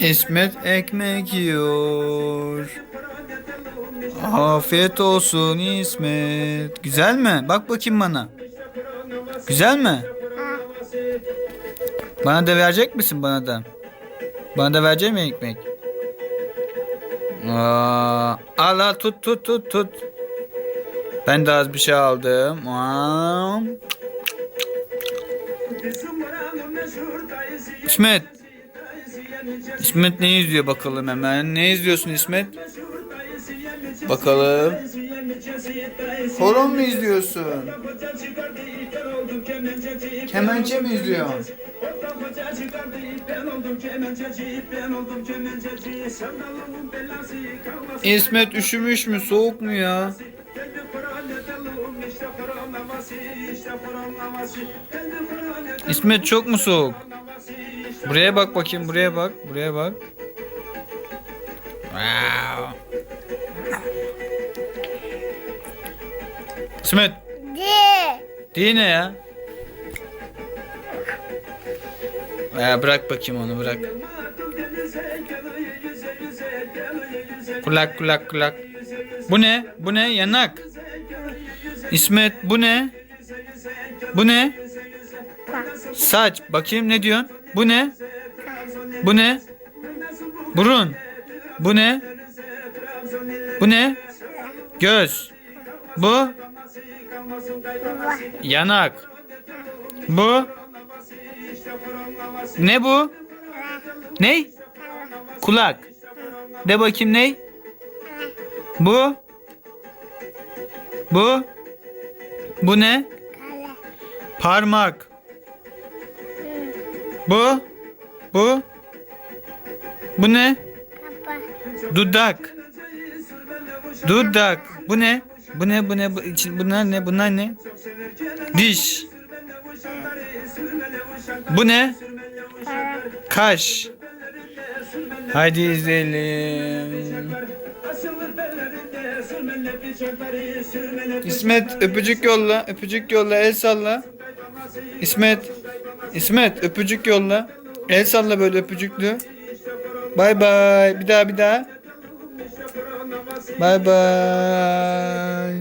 İsmet ekmek yiyor. Afiyet olsun İsmet. Güzel mi? Bak bakayım bana. Güzel mi? Bana da verecek misin bana da? Bana da verecek mi ekmek? Aa, al al tut tut tut tut. Ben de az bir şey aldım. Aa. İsmet. İsmet ne izliyor bakalım hemen. Ne izliyorsun İsmet? Bakalım. Horon mu izliyorsun? Kemençe mi izliyorsun? İsmet üşümüş mü? Soğuk mu ya? İsmet çok mu soğuk? Buraya bak bakayım, buraya bak, buraya bak. Wow. İsmet, De. değil ne ya? Ya bırak bakayım onu, bırak. Kulak, kulak, kulak. Bu ne? Bu ne? Yanak. İsmet, bu ne? Bu ne? Saç. Bakayım ne diyorsun? Bu ne? Bu ne? Burun. Bu ne? Bu ne? Göz. Bu? Yanak. Bu? Ne bu? Ne? Kulak. De bakayım ne? Bu? Bu? Bu ne? Parmak. Bu? Bu? Bu ne? Dudak. Dudak. Bu ne? Bu ne? Bu ne? Bu, bunlar ne? Bunlar ne? Diş. Bu ne? Kaş. Haydi izleyelim. İsmet öpücük yolla. Öpücük yolla. El salla. İsmet. İsmet öpücük yolla. El salla böyle öpücüklü. Bay bay. Bir daha bir daha. Bay bay.